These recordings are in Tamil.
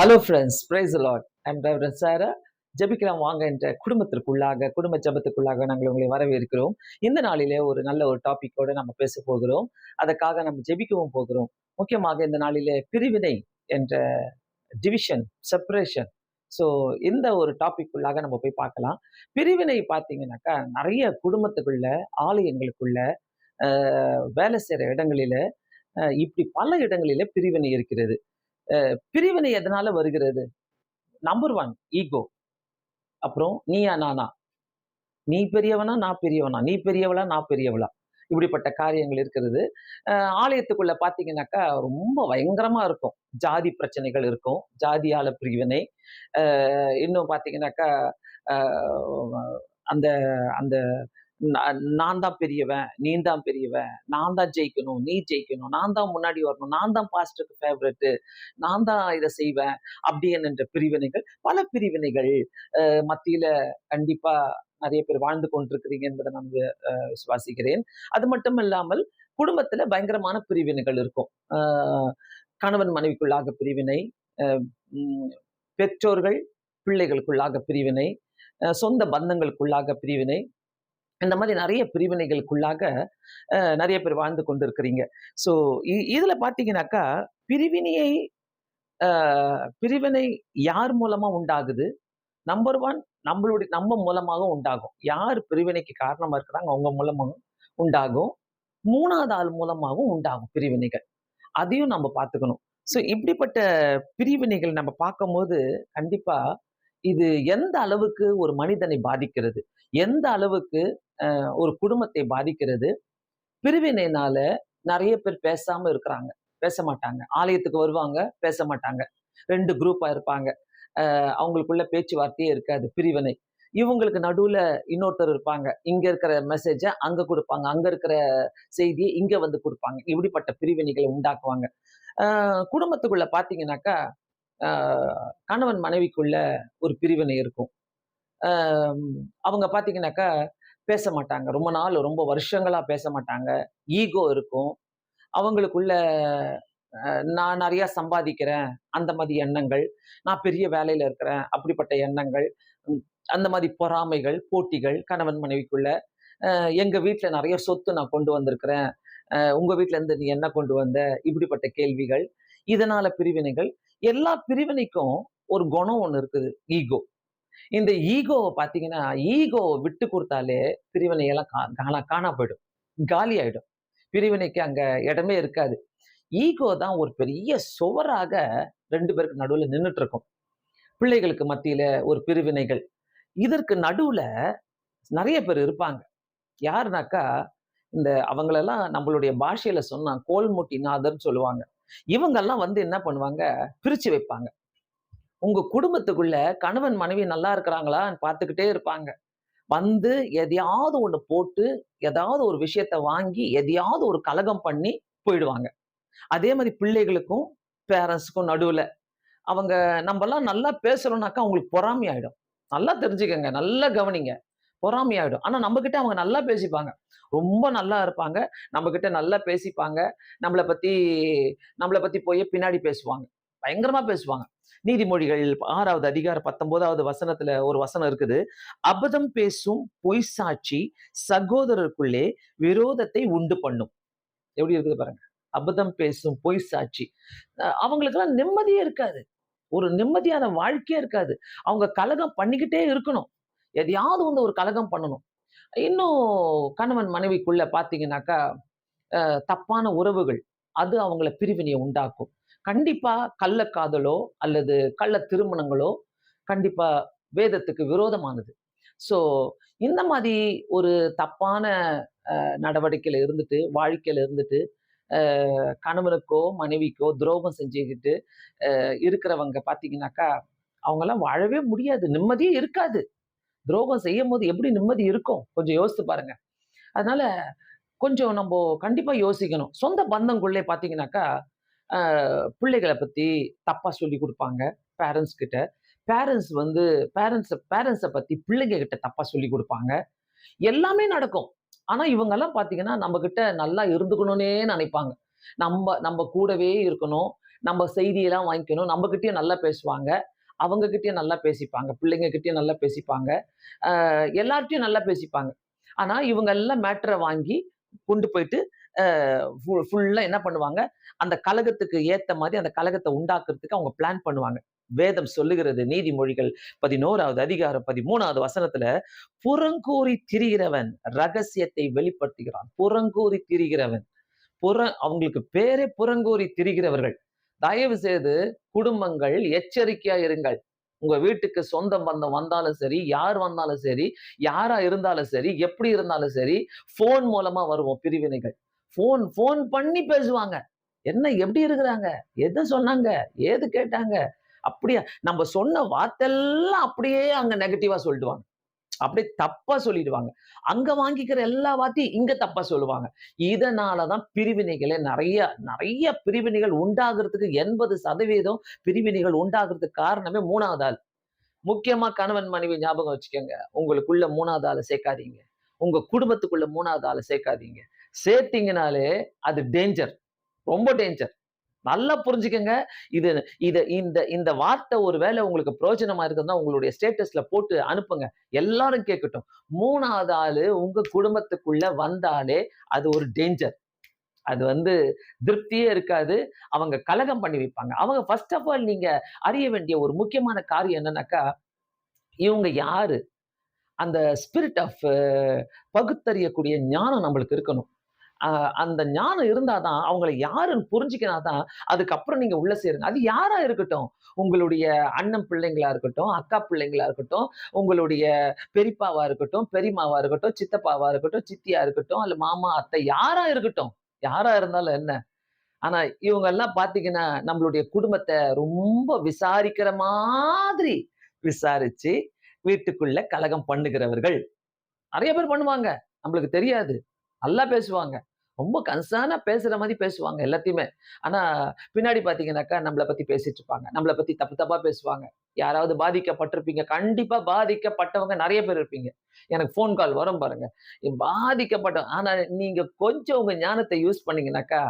Hello friends praise Lord I'm reverend Sara ஜெபிக்கலாம் வாங்க என்ற குடும்பத்திற்குள்ளாக குடும்ப ஜபத்துக்குள்ளாக நாங்கள் உங்களை வரவேற்கிறோம். இந்த நாளிலே ஒரு நல்ல ஒரு டாப்பிக்கோடு நம்ம பேச போகிறோம். அதற்காக நம்ம ஜெபிக்கவும் போகிறோம். முக்கியமாக இந்த நாளிலே பிரிவினை என்ற டிவிஷன் செப்பரேஷன் ஸோ இந்த ஒரு டாப்பிக்குள்ளாக நம்ம போய் பார்க்கலாம். பிரிவினை பார்த்தீங்கன்னாக்கா நிறைய குடும்பத்துக்குள்ள ஆலயங்களுக்குள்ள வேலை செய்கிற இடங்களில இப்படி பல இடங்களில பிரிவினை இருக்கிறது. பிரிவினை எதனால வருகிறது? நம்பர் ஒன் ஈகோ அப்புறம் நீயா நானா நீ பெரியவனா நான் பெரியவனா? நீ பெரியவளா நான் பெரியவளா? இப்படிப்பட்ட காரியங்கள் இருக்கிறது. ஆலயத்துக்குள்ள பார்த்தீங்கன்னாக்கா ரொம்ப பயங்கரமா இருக்கும். ஜாதி பிரச்சனைகள் இருக்கும். ஜாதியால பிரிவினை. அஹ் இன்னும் பாத்தீங்கன்னாக்கா அந்த அந்த நான் தான் பெரியவன் நீ தான் பெரியவன் நான் தான் ஜெயிக்கணும் நீ ஜெயிக்கணும் நான் தான் முன்னாடி வரணும் நான் தான் பாஸ்டருக்கு ஃபேவரட்டு நான் தான் இதை செய்வேன் அப்படி என்ற பிரிவினைகள் பல பிரிவினைகள் அஹ் மத்தியில கண்டிப்பா நிறைய பேர் வாழ்ந்து கொண்டிருக்கிறீங்க என்பதை நான் விசுவாசிக்கிறேன். அது மட்டும் இல்லாமல் குடும்பத்துல பயங்கரமான பிரிவினைகள் இருக்கும். கணவன் மனைவிக்குள்ளாக பிரிவினை பெற்றோர்கள் பிள்ளைகளுக்குள்ளாக பிரிவினை சொந்த பந்தங்களுக்குள்ளாக பிரிவினை இந்த மாதிரி நிறைய பிரிவினைகளுக்குள்ளாக அஹ், நிறைய பேர் வாழ்ந்து கொண்டிருக்கிறீங்க. ஸோ இதுல பாத்தீங்கன்னாக்கா பிரிவினையை பிரிவினை யார் மூலமா உண்டாகுது? நம்பர் ஒன் நம்மளுடைய நம்ம மூலமாகவும் உண்டாகும். யார் பிரிவினைக்கு காரணமா இருக்கிறாங்க? அவங்க மூலமாகவும் உண்டாகும். மூணாவது ஆள் மூலமாகவும் உண்டாகும் பிரிவினைகள். அதையும் நம்ம பார்த்துக்கணும். ஸோ இப்படிப்பட்ட பிரிவினைகள் நம்ம பார்க்கும்போது கண்டிப்பா இது எந்த அளவுக்கு ஒரு மனிதனை பாதிக்கிறது? எந்த அளவுக்கு ஒரு குடும்பத்தை பாதிக்கிறது? பிரிவினைனால நிறைய பேர் பேசாம இருக்கிறாங்க. பேச மாட்டாங்க. ஆலயத்துக்கு வருவாங்க பேச மாட்டாங்க. ரெண்டு குரூப்பா இருப்பாங்க. அஹ் அவங்களுக்குள்ள பேச்சுவார்த்தையே இருக்காது பிரிவினை. இவங்களுக்கு நடுவுல இன்னொருத்தர் இருப்பாங்க. இங்க இருக்கிற மெசேஜை அங்க கொடுப்பாங்க. அங்க இருக்கிற செய்தியை இங்க வந்து கொடுப்பாங்க. இப்படிப்பட்ட பிரிவினைகளை உண்டாக்குவாங்க. அஹ் குடும்பத்துக்குள்ள பாத்தீங்கன்னாக்கா கணவன் மனைவிக்குள்ள ஒரு பிரிவினை இருக்கும். அவங்க பார்த்தீங்கன்னாக்கா பேச மாட்டாங்க. ரொம்ப நாள் ரொம்ப வருஷங்களாக பேச மாட்டாங்க. ஈகோ இருக்கும். அவங்களுக்குள்ள நான் நிறையா சம்பாதிக்கிறேன். அந்த மாதிரி எண்ணங்கள். நான் பெரிய வேலையில் இருக்கிறேன். அப்படிப்பட்ட எண்ணங்கள். அந்த மாதிரி பொறாமைகள் போட்டிகள் கணவன் மனைவிக்குள்ள. எங்கள் வீட்டில் நிறைய சொத்து நான் கொண்டு வந்திருக்கிறேன். உங்கள் வீட்டிலேருந்து இருந்து நீ என்ன கொண்டு வந்த? இப்படிப்பட்ட கேள்விகள். இதனால் பிரிவினைகள். எல்லா பிரிவினைக்கும் ஒரு குணம் ஒன்று இருக்குது ஈகோ இந்த ஈகோவை பார்த்தீங்கன்னா ஈகோவை விட்டு கொடுத்தாலே பிரிவினையெல்லாம் கா- காணா காணா போயிடும். காலி ஆயிடும். பிரிவினைக்கு அங்க இடமே இருக்காது. ஈகோ தான் ஒரு பெரிய சுவராக ரெண்டு பேருக்கு நடுவுல நின்றுட்டு இருக்கும் பிள்ளைகளுக்கு மத்தியில ஒரு பிரிவினைகள். இதற்கு நடுவுல நிறைய பேர் இருப்பாங்க. யாருனாக்கா இந்த அவங்களெல்லாம் நம்மளுடைய பாஷையில சொன்னா கோல்முட்டி நாதர்னு சொல்லுவாங்க. இவங்கெல்லாம் வந்து என்ன பண்ணுவாங்க? பிரிச்சு வைப்பாங்க. உங்க குடும்பத்துக்குள்ள கணவன் மனைவி நல்லா இருக்கிறாங்களான்னு பார்த்துக்கிட்டே இருப்பாங்க. வந்து எதையாவது ஒண்ணு போட்டு எதாவது ஒரு விஷயத்த வாங்கி எதையாவது ஒரு கலகம் பண்ணி போயிடுவாங்க. அதே மாதிரி பிள்ளைகளுக்கும் பேரண்ட்ஸுக்கும் நடுவுல. அவங்க நம்மலாம் நல்லா பேசுறோம்னாக்கா அவங்களுக்கு பொறாமை ஆயிடும் நல்லா தெரிஞ்சுக்கங்க நல்லா கவனிங்க. பொறாமை ஆகிடும் ஆனால் நம்ம அவங்க நல்லா பேசிப்பாங்க. ரொம்ப நல்லா இருப்பாங்க. நம்ம கிட்ட நல்லா பேசிப்பாங்க. நம்மளை பத்தி நம்மளை பத்தி போய் பின்னாடி பேசுவாங்க. பயங்கரமா பேசுவாங்க. நீதிமொழிகள் ஆறாவது அதிகாரம் பத்தொன்பதாவது வசனத்துல ஒரு வசனம் இருக்குது. அபதம் பேசும் பொய் சாட்சி சகோதரருக்குள்ளே விரோதத்தை உண்டு பண்ணும். எப்படி இருக்குது பாருங்க. அபதம் பேசும் பொய் சாட்சி. அவங்களுக்கெல்லாம் நிம்மதியே இருக்காது. ஒரு நிம்மதியான வாழ்க்கையே இருக்காது. அவங்க கலகம் பண்ணிக்கிட்டே இருக்கணும். எதையாவது வந்து ஒரு கலகம் பண்ணணும். இன்னும் கணவன் மனைவிக்குள்ள பார்த்தீங்கன்னாக்கா அஹ் தப்பான உறவுகள் அது அவங்கள பிரிவினையை உண்டாக்கும். கண்டிப்பா காதலோ அல்லது கள்ள திருமணங்களோ கண்டிப்பா வேதத்துக்கு விரோதமானது. ஸோ இந்த மாதிரி ஒரு தப்பான அஹ், நடவடிக்கையில இருந்துட்டு வாழ்க்கையில இருந்துட்டு அஹ், கணவனுக்கோ மனைவிக்கோ துரோகம் செஞ்சுக்கிட்டு அஹ், இருக்கிறவங்க பார்த்தீங்கன்னாக்கா அவங்கெல்லாம் வாழவே முடியாது. நிம்மதியே இருக்காது. துரோகம் செய்யும் போது எப்படி நிம்மதி இருக்கும்? கொஞ்சம் யோசித்து பாருங்க. அதனால கொஞ்சம் நம்ம கண்டிப்பா யோசிக்கணும். சொந்த பந்தங்குள்ளே பார்த்தீங்கன்னாக்கா பிள்ளைகளை பத்தி தப்பா சொல்லி கொடுப்பாங்க பேரண்ட்ஸ் கிட்ட. பேரண்ட்ஸ் வந்து பேரண்ட்ஸ் பேரண்ட்ஸை பத்தி பிள்ளைங்க கிட்ட தப்பா சொல்லி கொடுப்பாங்க. எல்லாமே நடக்கும். ஆனா இவங்க எல்லாம் பாத்தீங்கன்னா நம்ம கிட்ட நல்லா இருந்துக்கணும்னே நினைப்பாங்க. நம்ம நம்ம கூடவே இருக்கணும். நம்ம செய்தியெல்லாம் வாங்கிக்கணும். நம்ம நல்லா பேசுவாங்க. அவங்ககிட்டயும் நல்லா பேசிப்பாங்க பிள்ளைங்கக்கிட்டயும் நல்லா பேசிப்பாங்க. எல்லார்ட்டையும் நல்லா பேசிப்பாங்க. ஆனால் இவங்க எல்லாம் மேட்டரை வாங்கி கொண்டு போயிட்டு ஃபுல்லா என்ன பண்ணுவாங்க? அந்த கழகத்துக்கு ஏற்ற மாதிரி அந்த கழகத்தை உண்டாக்குறதுக்கு அவங்க பிளான் பண்ணுவாங்க. வேதம் சொல்லுகிறது நீதிமொழிகள் பதினோராவது அதிகாரம் பதிமூணாவது வசனத்துல புறங்கூறி திரிகிறவன் ரகசியத்தை வெளிப்படுத்துகிறான். புறங்கூறி திரிகிறவன். புற அவங்களுக்கு பேரே புறங்கூறி திரிகிறவர்கள். தயவு செய்து குடும்பங்கள் எச்சரிக்கையா இருங்கள். உங்க வீட்டுக்கு சொந்த பந்தம் வந்தாலும் சரி யார் வந்தாலும் சரி யாரா இருந்தாலும் சரி எப்படி இருந்தாலும் சரி ஃபோன் மூலமா வருவோம் பிரிவினைகள். ஃபோன் போன் பண்ணி பேசுவாங்க. என்ன எப்படி இருக்கிறாங்க? எதை சொன்னாங்க? ஏது கேட்டாங்க? அப்படியா நம்ம சொன்ன வார்த்தையெல்லாம் அப்படியே அங்க நெகட்டிவா சொல்லிடுவாங்க. அப்படியே தப்பா சொல்லிடுவாங்க. அங்க வாங்கிக்கிற எல்லா வார்த்தையும் இங்க தப்பா சொல்லுவாங்க. இதனாலதான் பிரிவினைகளே நிறைய நிறைய பிரிவினைகள் உண்டாகிறதுக்கு எண்பது சதவீதம் பிரிவினைகள் உண்டாகிறதுக்கு காரணமே மூணாவது ஆள். முக்கியமா கணவன் மனைவி ஞாபகம் வச்சுக்கோங்க. உங்களுக்குள்ள மூணாவது ஆளை சேர்க்காதீங்க. உங்க குடும்பத்துக்குள்ள மூணாவது ஆளை சேர்க்காதீங்க. சேர்த்தீங்கனாலே அது டேஞ்சர் ரொம்ப டேஞ்சர் நல்லா புரிஞ்சுக்கங்க. இது இது இந்த இந்த வார்த்தை ஒருவேளை உங்களுக்கு பிரயோஜனமா இருக்குதுன்னா உங்களுடைய ஸ்டேட்டஸ்ல போட்டு அனுப்புங்க. எல்லாரும் கேட்கட்டும் மூணாவது ஆளு உங்க குடும்பத்துக்குள்ள வந்தாலே அது ஒரு டேஞ்சர் அது வந்து திருப்தியே இருக்காது. அவங்க கலகம் பண்ணி வைப்பாங்க. அவங்க ஃபர்ஸ்ட் ஆஃப் ஆல் நீங்க அறிய வேண்டிய ஒரு முக்கியமான காரியம் என்னன்னாக்கா இவங்க யாரு? அந்த ஸ்பிரிட் ஆஃப் பகுத்தறியக்கூடிய ஞானம் நம்மளுக்கு இருக்கணும். அந்த ஞானம் இருந்தாதான் அவங்களை யாருன்னு புரிஞ்சுக்கினாதான் அதுக்கப்புறம் நீங்க உள்ள சேருங்க. அது யாரா இருக்கட்டும்? உங்களுடைய அண்ணன் பிள்ளைங்களா இருக்கட்டும் அக்கா பிள்ளைங்களா இருக்கட்டும் உங்களுடைய பெரியப்பாவா இருக்கட்டும் பெரியமாவா இருக்கட்டும் சித்தப்பாவா இருக்கட்டும் சித்தியா இருக்கட்டும் அல்ல மாமா அத்தை யாரா இருக்கட்டும்? யாரா இருந்தாலும் என்ன? ஆனா இவங்க எல்லாம் பாத்தீங்கன்னா நம்மளுடைய குடும்பத்தை ரொம்ப விசாரிக்கிற மாதிரி விசாரிச்சு வீட்டுக்குள்ள கலகம் பண்ணுகிறவர்கள். நிறைய பேர் பண்ணுவாங்க. நம்மளுக்கு தெரியாது. நல்லா பேசுவாங்க. ரொம்ப கன்சர்னாக பேசுகிற மாதிரி பேசுவாங்க எல்லாத்தையுமே. ஆனால் பின்னாடி பார்த்தீங்கன்னாக்கா நம்மளை பற்றி பேசிட்டு இருப்பாங்க நம்மளை பற்றி தப்பு தப்பாக பேசுவாங்க. யாராவது பாதிக்கப்பட்டிருப்பீங்க. கண்டிப்பாக பாதிக்கப்பட்டவங்க நிறைய பேர் இருப்பீங்க. எனக்கு ஃபோன் கால் வரும் பாருங்க. பாதிக்கப்பட்ட ஆனால் நீங்கள் கொஞ்சம் உங்கள் ஞானத்தை யூஸ் பண்ணீங்கன்னாக்கா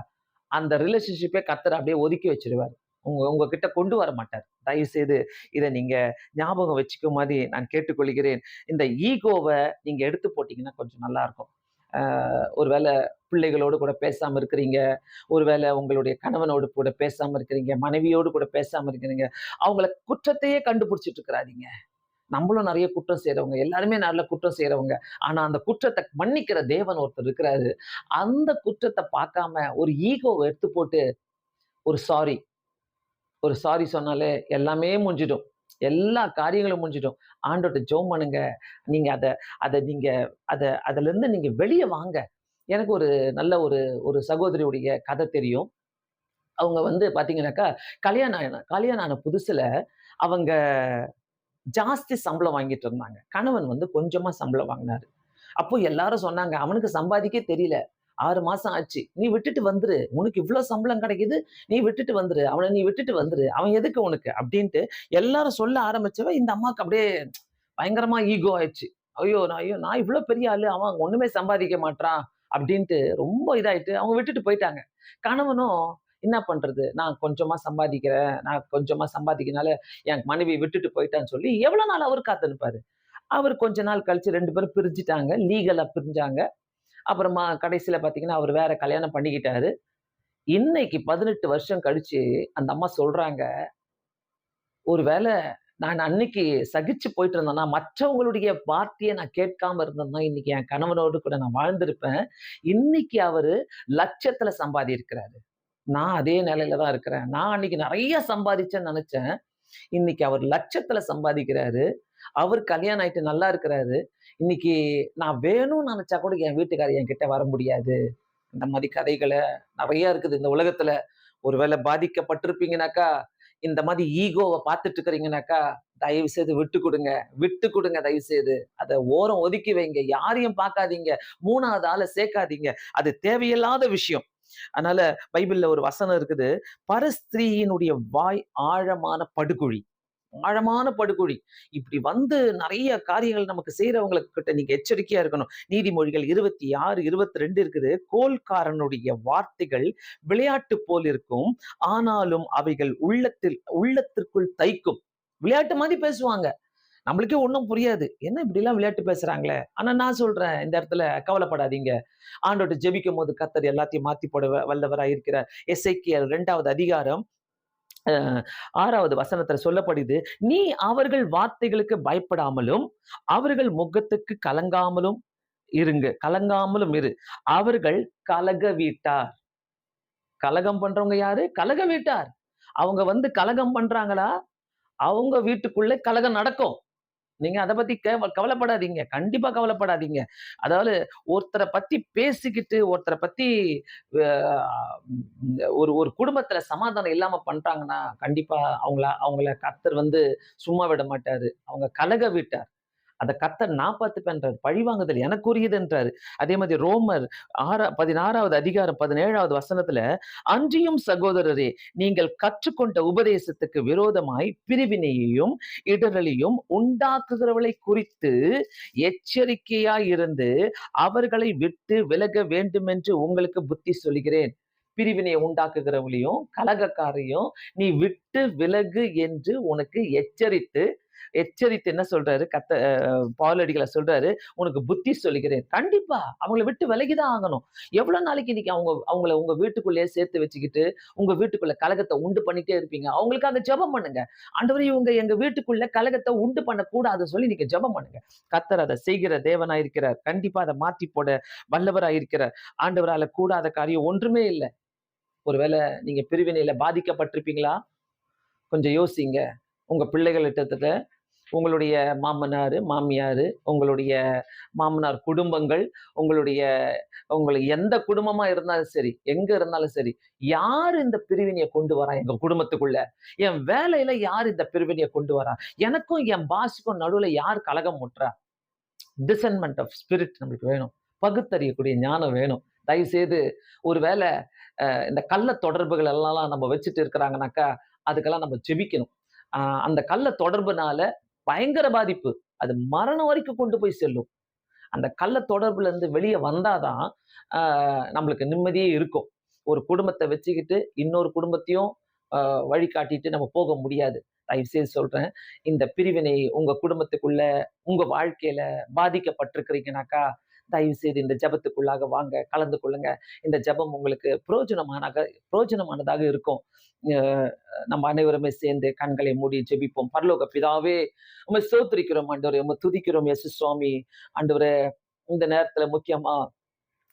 அந்த ரிலேஷன்ஷிப்பே கத்தரை அப்படியே ஒதுக்கி வச்சிருவாரு. உங்க உங்ககிட்ட கொண்டு வர மாட்டார். தயவு செய்து இதை நீங்க ஞாபகம் வச்சுக்க மாதிரி நான் கேட்டுக்கொள்கிறேன். இந்த ஈகோவை நீங்க எடுத்து போட்டீங்கன்னா கொஞ்சம் நல்லா இருக்கும். ஒரு ஒருவேளை பிள்ளைகளோடு கூட பேசாமல் இருக்கிறீங்க. ஒருவேளை உங்களுடைய கணவனோடு கூட பேசாமல் இருக்கிறீங்க. மனைவியோடு கூட பேசாமல் இருக்கிறீங்க. அவங்கள குற்றத்தையே கண்டுபிடிச்சிட்டு இருக்கிறாதீங்க. நம்மளும் நிறைய குற்றம் செய்கிறவங்க எல்லாருமே நல்ல குற்றம் செய்கிறவங்க ஆனால் அந்த குற்றத்தை மன்னிக்கிற தேவன் ஒருத்தர் இருக்கிறாரு. அந்த குற்றத்தை பார்க்காம ஒரு ஈகோவை எடுத்து போட்டு ஒரு சாரி. ஒரு சாரி சொன்னாலே எல்லாமே முடிஞ்சிடும் எல்லா காரியங்களும் முடிஞ்சிடும். ஆண்டோட்ட ஜோம் பண்ணுங்க. நீங்க அதை அதை நீங்க அதை அதுல இருந்து நீங்க வெளியே வாங்க. எனக்கு ஒரு நல்ல ஒரு ஒரு சகோதரியுடைய கதை தெரியும். அவங்க வந்து பார்த்தீங்கன்னாக்கா கல்யாணம் கல்யாணம் ஆன புதுசுல அவங்க ஜாஸ்தி சம்பளம் வாங்கிட்டு இருந்தாங்க. கணவன் வந்து கொஞ்சமா சம்பளம் வாங்கினாரு. அப்போ எல்லாரும் சொன்னாங்க அவனுக்கு சம்பாதிக்க தெரியல. ஆறு மாசம் ஆச்சு. நீ விட்டுட்டு வந்துரு. உனக்கு இவ்வளவு சம்பளம் கிடைக்குது. நீ விட்டுட்டு வந்துரு. அவனை நீ விட்டுட்டு வந்துரு. அவன் எதுக்கு உனக்கு? அப்படின்ட்டு எல்லாரும் சொல்ல ஆரம்பிச்சவ இந்த அம்மாவுக்கு அப்படியே பயங்கரமா ஈகோ ஆயிடுச்சு. ஐயோ நான் ஐயோ நான் இவ்வளவு பெரிய ஆளு. அவன் ஒண்ணுமே சம்பாதிக்க மாட்றான் அப்படின்ட்டு ரொம்ப இதாயிட்டு அவங்க விட்டுட்டு போயிட்டாங்க. கணவனும் என்ன பண்றது? நான் கொஞ்சமா சம்பாதிக்கிறேன். நான் கொஞ்சமா சம்பாதிக்கனால என் மனைவி விட்டுட்டு போயிட்டான்னு சொல்லி எவ்வளவு நாள் அவர் காத்துனுப்பாரு அவர் கொஞ்ச நாள் கழிச்சு ரெண்டு பேரும் பிரிஞ்சுட்டாங்க. லீகலா பிரிஞ்சாங்க. அப்புறமா கடைசியில பாத்தீங்கன்னா அவர் வேற கல்யாணம் பண்ணிக்கிட்டாரு. இன்னைக்கு பதினெட்டு வருஷம் கழிச்சு அந்த அம்மா சொல்றாங்க ஒருவேளை நான் அன்னைக்கு சகிச்சு போயிட்டு இருந்தேன்னா மற்றவங்களுடைய வார்த்தையை நான் கேட்காம இருந்தேன்னா இன்னைக்கு என் கணவனோடு கூட நான் வாழ்ந்திருப்பேன். இன்னைக்கு அவரு லட்சத்துல சம்பாதி இருக்கிறாரு நான் அதே நிலையில தான் இருக்கிறேன். நான் அன்னைக்கு நிறைய சம்பாதிச்சேன்னு நினைச்சேன். இன்னைக்கு அவர் லட்சத்துல சம்பாதிக்கிறாரு. அவர் கல்யாணம் ஆயிட்டு நல்லா இருக்கிறாரு. இன்னைக்கு நான் வேணும்னு நினைச்சா கூட என் வீட்டுக்காரர் என் கிட்ட வர முடியாது. இந்த மாதிரி கதைகளை நிறைய இருக்குது. இந்த உலகத்துல ஒருவேளை பாதிக்கப்பட்டிருப்பீங்கனாக்கா இந்த மாதிரி ஈகோவை பார்த்துட்டு இருக்கிறீங்கனாக்கா தயவு செய்து விட்டு கொடுங்க விட்டு கொடுங்க தயவு செய்து அதை ஓரம் ஒதுக்கி வைங்க. யாரையும் பார்க்காதீங்க. மூணாவது ஆளை சேர்க்காதீங்க. அது தேவையில்லாத விஷயம். அதனால பைபிள்ல ஒரு வசனம் இருக்குது. பரஸ்திரீயினுடைய வாய் ஆழமான படுகுழி. ஆழமான படுகொழி இப்படி வந்து நிறைய காரியங்கள் நமக்கு செய்யறவங்களுக்கு கிட்ட நீங்க எச்சரிக்கையா இருக்கணும். நீதிமொழிகள் இருபத்தி ஆறு இருபத்தி ரெண்டு இருக்குது. கோல்காரனுடைய வார்த்தைகள் விளையாட்டு போல் இருக்கும். ஆனாலும் அவைகள் உள்ளத்தில் உள்ளத்திற்குள் தைக்கும். விளையாட்டு மாதிரி பேசுவாங்க. நம்மளுக்கே ஒன்றும் புரியாது. என்ன இப்படி எல்லாம் விளையாட்டு பேசுறாங்களே? ஆனா நான் சொல்றேன் இந்த இடத்துல கவலைப்படாதீங்க. ஆண்டோட்டு ஜெபிக்கும் போது கத்தர் எல்லாத்தையும் மாத்தி போட வல்லவராக இருக்கிறார் எஸ்ஐக்கியல் ரெண்டாவது அதிகாரம் ஆறாவது வசனத்துல சொல்லப்படுது நீ அவர்கள் வார்த்தைகளுக்கு பயப்படாமலும் அவர்கள் முகத்துக்கு கலங்காமலும் இருங்க. கலங்காமலும் இரு. அவர்கள் கலக வீட்டார் கலகம் பண்றவங்க யாரு? கலக வீட்டார் அவங்க வந்து கலகம் பண்றாங்களா? அவங்க வீட்டுக்குள்ள கலகம் நடக்கும். நீங்க அதை பத்தி கவலைப்படாதீங்க. கண்டிப்பா கவலைப்படாதீங்க. அதாவது ஒருத்தரை பத்தி பேசிக்கிட்டு ஒருத்தரை பத்தி ஒரு ஒரு குடும்பத்துல சமாதானம் இல்லாம பண்றாங்கன்னா கண்டிப்பா அவங்கள அவங்கள கத்தர் வந்து சும்மா விட மாட்டாரு. அவங்க கலக விட்டார். அந்த கத்தர் நான் பார்த்துப்பேன்றார் பழிவாங்குதல் எனக்குரியதுன்றாரு அதே மாதிரி ரோமர் ஆறா பதினாறாவது அதிகாரம் பதினேழாவது வசனத்துல அன்றியும் சகோதரரே நீங்கள் கற்றுக்கொண்ட உபதேசத்துக்கு விரோதமாய் பிரிவினையையும் இடரலையும் உண்டாக்குகிறவளை குறித்து எச்சரிக்கையாய் இருந்து அவர்களை விட்டு விலக வேண்டுமென்று உங்களுக்கு புத்தி சொல்கிறேன் பிரிவினையை உண்டாக்குகிறவளையும் கலகக்காரையும் நீ விட்டு விலகு என்று உனக்கு எச்சரித்து எச்சரித்து என்ன சொல்றாரு? கத்த பாலடிகளை சொல்றாரு உனக்கு புத்தி சொல்லுகிறேன். கண்டிப்பா அவங்கள விட்டு விலகிதான் ஆகணும். எவ்வளவு நாளைக்கு இன்னைக்கு அவங்க அவங்கள உங்க வீட்டுக்குள்ளேயே சேர்த்து வச்சுக்கிட்டு உங்க வீட்டுக்குள்ள கலகத்தை உண்டு பண்ணிட்டே இருப்பீங்க. அவங்களுக்காக ஜெபம் பண்ணுங்க. ஆண்டவரே இவங்க எங்க வீட்டுக்குள்ள கலகத்தை உண்டு பண்ணக்கூடாதுன்னு சொல்லி நீங்க ஜெபம் பண்ணுங்க. கத்தர் அதை செய்கிற தேவனா இருக்கிறார் கண்டிப்பா அதை மாத்தி போட வல்லவரா இருக்கிறார் ஆண்டவரால கூடாத காரியம் ஒன்றுமே இல்லை. ஒருவேளை நீங்க பிரிவினையில பாதிக்கப்பட்டிருப்பீங்களா? கொஞ்சம் யோசிங்க. உங்கள் பிள்ளைகளிட்டத்தில் உங்களுடைய மாமனார் மாமியார் உங்களுடைய மாமனார் குடும்பங்கள் உங்களுடைய உங்களுக்கு எந்த குடும்பமாக இருந்தாலும் சரி எங்கே இருந்தாலும் சரி யார் இந்த பிரிவினையை கொண்டு வரா எங்கள் குடும்பத்துக்குள்ள? என் வேலையில் யார் இந்த பிரிவினையை கொண்டு வரா? எனக்கும் என் பாஸுக்கும் நடுவில் யார் கலகம் முட்டுறா டிசன்மெண்ட் ஆஃப் ஸ்பிரிட் நம்மளுக்கு வேணும். பகுத்தறியக்கூடிய ஞானம் வேணும். தயவு செய்து ஒருவேளை இந்த கள்ள தொடர்புகள் எல்லாம் நம்ம வச்சுட்டு இருக்கிறாங்கனாக்கா அதுக்கெல்லாம் நம்ம ஜெபிக்கணும் அந்த கள்ள தொடர்புனால பயங்கர பாதிப்பு. அது மரணம் வரைக்கும் கொண்டு போய் செல்லும். அந்த கள்ள தொடர்புல இருந்து வெளியே வந்தாதான் நம்மளுக்கு நிம்மதியே இருக்கும். ஒரு குடும்பத்தை வச்சுக்கிட்டு இன்னொரு குடும்பத்தையும் ஆஹ் வழிகாட்டிட்டு நம்ம போக முடியாது. தயவு செய்து சொல்றேன். இந்த பிரிவினை உங்க குடும்பத்துக்குள்ள உங்க வாழ்க்கையில பாதிக்கப்பட்டிருக்கிறீங்கனாக்கா தயவு செய்து இந்த ஜெபத்துக்குள்ளாக வாங்க கலந்து கொள்ளுங்க. இந்த ஜெபம் உங்களுக்கு புரோஜனமானாக பிரயோஜனமானதாக இருக்கும். அஹ் நம்ம அனைவருமே சேர்ந்து கண்களை மூடி ஜெபிப்போம். பரலோக பிதாவே உண்மை சோத்திரிக்கிறோம் ஆண்டவரே. உண்மை துதிக்கிறோம் எஸ் சுவாமி. ஆண்டவரே இந்த நேரத்துல முக்கியமா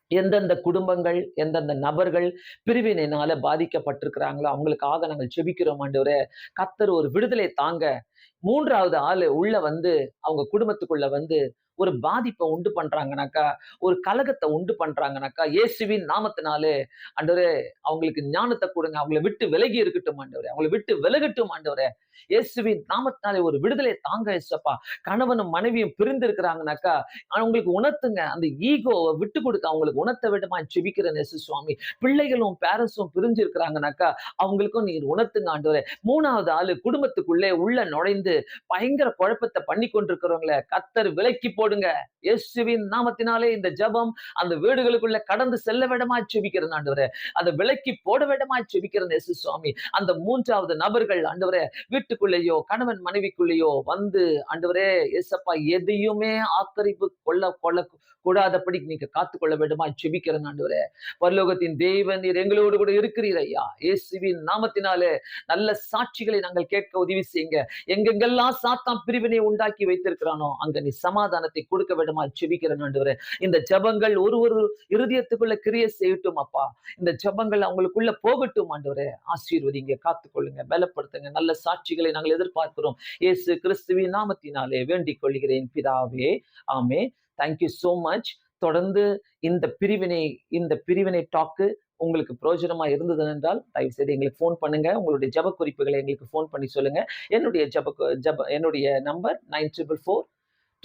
எந்தெந்த குடும்பங்கள் எந்தெந்த நபர்கள் பிரிவினைனால பாதிக்கப்பட்டிருக்கிறாங்களோ அவங்களுக்காக நாங்கள் ஜெபிக்கிறோம் ஆண்டவரே. கத்தர் ஒரு விடுதலை தாங்க. மூன்றாவது ஆளு உள்ள வந்து அவங்க குடும்பத்துக்குள்ள வந்து ஒரு பாதிப்பை உண்டு பண்றாங்கனாக்கா ஒரு கலகத்தை உண்டு பண்றாங்கனாக்கா இயேசுவின் நாமத்தினாலே ஆண்டவரே அவங்களுக்கு ஞானத்தை கொடுங்க. அவங்கள விட்டு விலகி இருக்கட்டும் ஆண்டவரே. அவங்கள விட்டு விலகட்டும் ஆண்டவரே. இயேசுவின் நாமத்தினாலே ஒரு விடுதலை தாங்க இயேசப்பா கணவனும் மனைவியும் பிரிந்து இருக்கிறாங்கனாக்கா அவங்களுக்கு உணர்த்துங்க. அந்த ஈகோவை விட்டு கொடுக்க அவங்களுக்கு உணர்த்த விடமா செபிக்கிறேன் இயேசு சுவாமி. பிள்ளைகளும் பேரண்ட்ஸும் பிரிஞ்சு இருக்கிறாங்கனாக்கா அவங்களுக்கும் நீர் உணர்த்துங்க ஆண்டவரே. மூணாவது ஆளு குடும்பத்துக்குள்ளே உள்ள நுழைந்து பயங்கர குழப்பத்தை பண்ணி கொண்டிருக்கிறவங்கள கத்தர் விலக்கி போடுங்க. இயேசுவின் நாமத்தினாலே இந்த ஜபம் அந்த வீடுகளுக்குள்ள கடந்து செல்ல விடமா செபிக்கிறேன் ஆண்டவரே. அதை விலக்கி போட விடமா செபிக்கிறேன் இயேசு சுவாமி. அந்த மூன்றாவது நபர்கள் ஆண்டவரே வீட்டுக்குள்ளேயோ கணவன் மனைவிக்குள்ளேயோ வந்து ஆண்டவரே இயேசப்பா எதையுமே ஆக்கரிப்பு கொள்ள கொள்ள கூடாதபடி நீங்க காத்துக்கொள்ள வேண்டுமா? செபிக்கிறேன் ஆண்டவரே. பரலோகத்தின் தேவன் நீர் எங்களோடு கூட இருக்கிறீர் ஐயா. இயேசுவின் நாமத்தினாலே நல்ல சாட்சிகளை நாங்கள் கேட்க உதவி செய்யுங்க. எங்கெங்கெல்லாம் சாத்தான் பிரிவினை உண்டாக்கி வைத்திருக்கிறானோ அங்க நீ சமாதானத்தை கொடுக்க வேண்டுமா? செபிக்கிறேன் ஆண்டவரே. இந்த ஜெபங்கள் ஒரு ஒரு இருதயத்துக்குள்ள கிரிய செய்யட்டும் அப்பா. இந்த ஜெபங்கள் அவங்களுக்குள்ள போகட்டும் ஆண்டவரே. ஆசீர்வதிங்க காத்துக்கொள்ளுங்க. பலப்படுத்துங்க. நல்ல சாட்சிகளை நாங்கள் எதிர்பார்க்கிறோம். இயேசு கிறிஸ்துவின் நாமத்தினாலே வேண்டிக் கொள்கிறேன் பிதாவே. ஆமே தேங்க்யூ சோ மச் தொடர்ந்து இந்த பிரிவினை இந்த பிரிவினை டாக்கு உங்களுக்கு பிரயோஜனமா இருந்தது என்றால் தயவு செய்து எங்களுக்கு ஃபோன் பண்ணுங்க. உங்களுடைய ஜப குறிப்புகளை எங்களுக்கு ஃபோன் பண்ணி சொல்லுங்க. என்னுடைய ஜப ஜப என்னுடைய number nine triple four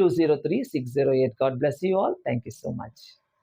203608. God bless you all. Thank you so much.